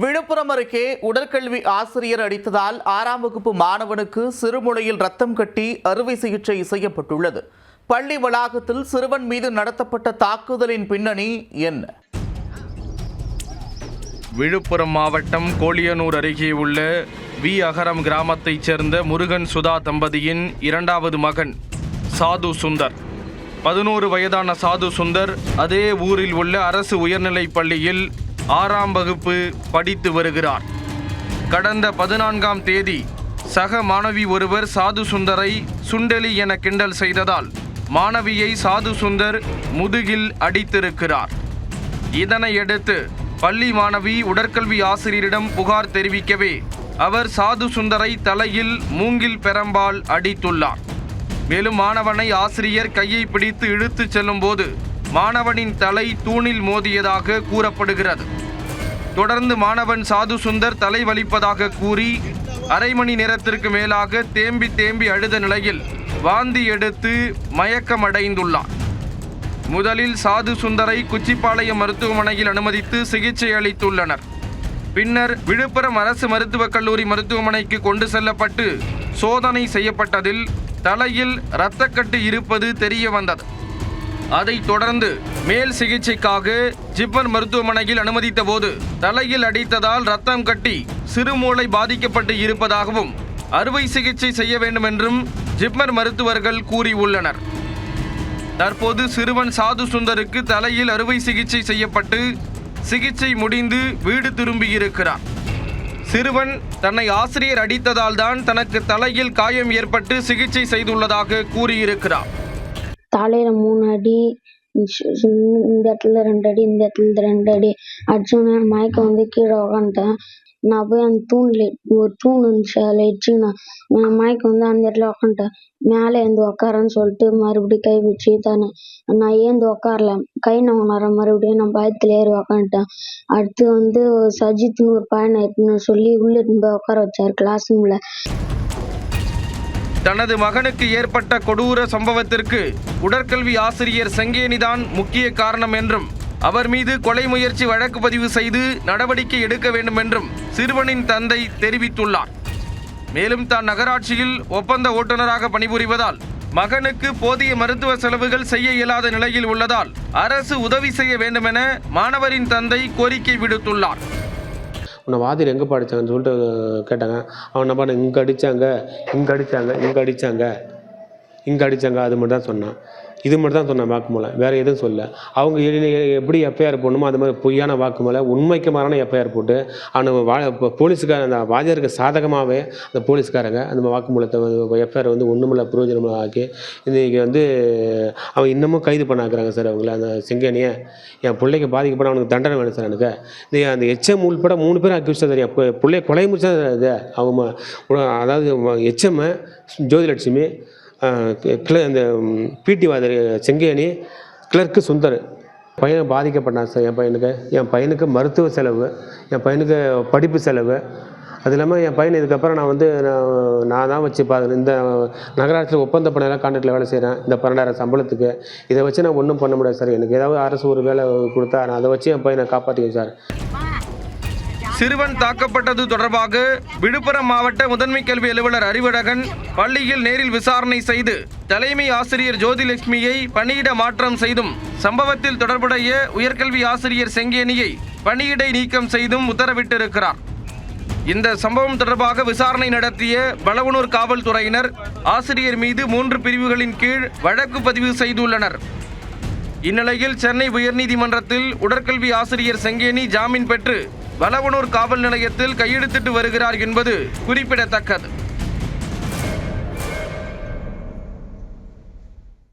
விழுப்புரம் அருகே உடற்கல்வி ஆசிரியர் அடித்ததால் ஆறாம் வகுப்பு மாணவனுக்கு சிறுமுளையில் ரத்தம் கட்டி அறுவை சிகிச்சை செய்யப்பட்டுள்ளது. பள்ளி வளாகத்தில் சிறுவன் மீது நடத்தப்பட்ட தாக்குதலின் பின்னணி என்ன? விழுப்புரம் மாவட்டம் கோழியனூர் அருகே உள்ள வி. அகரம் கிராமத்தைச் சேர்ந்த முருகன் சுதா தம்பதியின் இரண்டாவது மகன் சாது சுந்தர். பதினோரு வயதான சாது சுந்தர் அதே ஊரில் உள்ள அரசு உயர்நிலைப் பள்ளியில் ஆறாம் வகுப்பு படித்து வருகிறார். கடந்த பதினான்காம் தேதி சக மாணவி ஒருவர் சாது சுந்தரை சுண்டெலி என கிண்டல் செய்ததால் மாணவியை சாது சுந்தர் முதுகில் அடித்திருக்கிறார். இதனையடுத்து பள்ளி மாணவி உடற்கல்வி ஆசிரியரிடம் புகார் தெரிவிக்கவே அவர் சாது சுந்தரை தலையில் மூங்கில் பெரம்பால் அடித்துள்ளார். மேலும் மாணவனை ஆசிரியர் கையை பிடித்து இழுத்துச் செல்லும்போது மாணவனின் தலை தூணில் மோதியதாக கூறப்படுகிறது. தொடர்ந்து மாணவன் சாது சுந்தர் தலை வலிப்பதாக கூறி அரை மணி நேரத்திற்கு மேலாக தேம்பி தேம்பி அழுத நிலையில் வாந்தி எடுத்து மயக்கமடைந்துள்ளார் முதலில் சாது சுந்தரை குச்சிப்பாளையம் மருத்துவமனையில் அனுமதித்து சிகிச்சை அளித்துள்ளனர். பின்னர் விழுப்புரம் அரசு மருத்துவக் கல்லூரி மருத்துவமனைக்கு கொண்டு செல்லப்பட்டு சோதனை செய்யப்பட்டதில் தலையில் இரத்தக்கட்டு இருப்பது தெரிய வந்தது. அதைத் தொடர்ந்து மேல் சிகிச்சைக்காக ஜிப்மர் மருத்துவமனையில் அனுமதித்த போது தலையில் அடித்ததால் ரத்தம் கட்டி சிறுமூளை பாதிக்கப்பட்டு இருப்பதாகவும் அறுவை சிகிச்சை செய்ய வேண்டும் என்றும் ஜிப்மர் மருத்துவர்கள் கூறியுள்ளனர். தற்போது சிறுவன் சாது சுந்தருக்கு தலையில் அறுவை சிகிச்சை செய்யப்பட்டு சிகிச்சை முடிந்து வீடு திரும்பியிருக்கிறார் சிறுவன் தன்னை ஆசிரியர் அடித்ததால் தான் தனக்கு தலையில் காயம் ஏற்பட்டு சிகிச்சை செய்துள்ளதாக கூறியிருக்கிறார் தலையில் மூணு அடி இந்த இடத்துல ரெண்டு அடி இந்த இடத்துல ரெண்டு அடி. அடிச்சோடனே மயக்கம் வந்து கீழே உக்காந்துட்டேன். நான் போய் அந்த தூண்ல ஒரு தூண் இருந்துச்சு அதில் இடிச்சுக்கினேன் நான் மயக்கம் வந்து அந்த இடத்துல உக்காந்துட்டேன். மேலே எழுந்து உக்காரன்னு சொல்லிட்டு மறுபடியும் கை வச்சு தானே நான் ஏந்து உக்காரல. கை நவனற மறுபடியும் நான் பயத்தில் ஏறி உக்காந்துட்டேன். அடுத்து வந்து சஜித்னு ஒரு பையனை எடுத்துன்னு சொல்லி உள்ளே எடுத்துன்னு போய் உட்கார வச்சார் கிளாஸ் ரூமில் தனது மகனுக்கு ஏற்பட்ட கொடூர சம்பவத்திற்கு உடற்கல்வி ஆசிரியர் செங்கேனிதான் முக்கிய காரணம் என்றும் அவர் மீது கொலை முயற்சி வழக்கு பதிவு செய்து நடவடிக்கை எடுக்க வேண்டும் என்றும் சிறுவனின் தந்தை தெரிவித்துள்ளார். மேலும் தான் நகராட்சியில் ஒப்பந்த ஓட்டுநராக பணிபுரிவதால் மகனுக்கு போதிய மருத்துவ செலவுகள் செய்ய இயலாத நிலையில் உள்ளதால் அரசு உதவி செய்ய வேண்டுமென மாணவரின் தந்தை கோரிக்கை விடுத்துள்ளார். உன்னை வாதியில் எங்கே படித்தாங்கன்னு சொல்லிட்டு கேட்டாங்க. அவன் என்ன பண்ண இங்கே அடித்தாங்க இங்கே அடித்தாங்க இங்கே அடித்தாங்க இங்கே அடித்தாங்க அது மட்டும் தான் சொன்னான். இது மட்டும் தான் சொன்னான் வாக்குமூலம். வேறு எதுவும் சொல்ல அவங்க எப்படி எஃப்ஐஆர் போடணுமோ அது மாதிரி பொய்யான வாக்குமூலம் உண்மைக்கு மாறான எஃப்ஐஆர் போட்டு அவனை வா இப்போ போலீஸுக்கார அந்த வாதியாருக்கு சாதகமாகவே அந்த போலீஸ்காரங்க அந்த வாக்குமூலத்தை எஃப்ஐஆர் வந்து ஒன்றுமில்ல பிரயோஜனமாக ஆக்கி இன்றைக்கி வந்து அவன் இன்னமும் கைது பண்ணாக்குறாங்க சார் அவங்கள அந்த செங்கனியை என் பிள்ளைக்கு பாதிக்கப்பட அவனுக்கு தண்டனை வேணும் சார் எனக்கு. இது அந்த எச்எம் உள்பட மூணு பேரும் அக்யூஸ்டாக தெரியும் இப்போ பிள்ளைய கொலை முடிச்சா இது அவங்க அதாவது எச்எம் ஜோதிலட்சுமி கிள இந்த பிடி வாதர் செங்கேணி கிளர்க்கு சுந்தர். பையன் பாதிக்கப்பட்டான் சார் என் பையனுக்கு. என் பையனுக்கு மருத்துவ செலவு என் பையனுக்கு படிப்பு செலவு. அது இல்லாமல் என் பையன் இதுக்கப்புறம் நான் வந்து நான் நான் தான் வச்சு பார்க்குறேன் இந்த நகராட்சியில் ஒப்பந்த பணியெல்லாம் கான்ட்ராக்டில் வேலை செய்கிறேன் இந்த பன்னெண்டாயிரம் சம்பளத்துக்கு. இதை வச்சு நான் ஒன்றும் பண்ண முடியாது சார். எனக்கு ஏதாவது அரசு ஒரு வேலை கொடுத்தா நான் அதை வச்சு என் பையனை காப்பாற்றிக்கேன் சார். சிறுவன் தாக்கப்பட்டது தொடர்பாக விழுப்புரம் மாவட்ட முதன்மை கல்வி அலுவலர் அறிவழகன் பள்ளியில் நேரில் விசாரணை செய்து தலைமை ஆசிரியர் ஜோதிலட்சுமியை பணியிட மாற்றம் செய்தும் சம்பவத்தில் தொடர்புடைய உயர்கல்வி ஆசிரியர் செங்கேனியை பணியிடை நீக்கம் செய்தும் உத்தரவிட்டிருக்கிறார். இந்த சம்பவம் தொடர்பாக விசாரணை நடத்திய பலவனூர் காவல்துறையினர் ஆசிரியர் மீது மூன்று பிரிவுகளின் கீழ் வழக்கு பதிவு செய்துள்ளனர். இந்நிலையில் சென்னை உயர்நீதிமன்றத்தில் உடற்கல்வி ஆசிரியர் செங்கேனி ஜாமீன் பெற்று வளவனூர் காவல் நிலையத்தில் கையெழுத்திட்டு வருகிறார் என்பது குறிப்பிடத்தக்கது.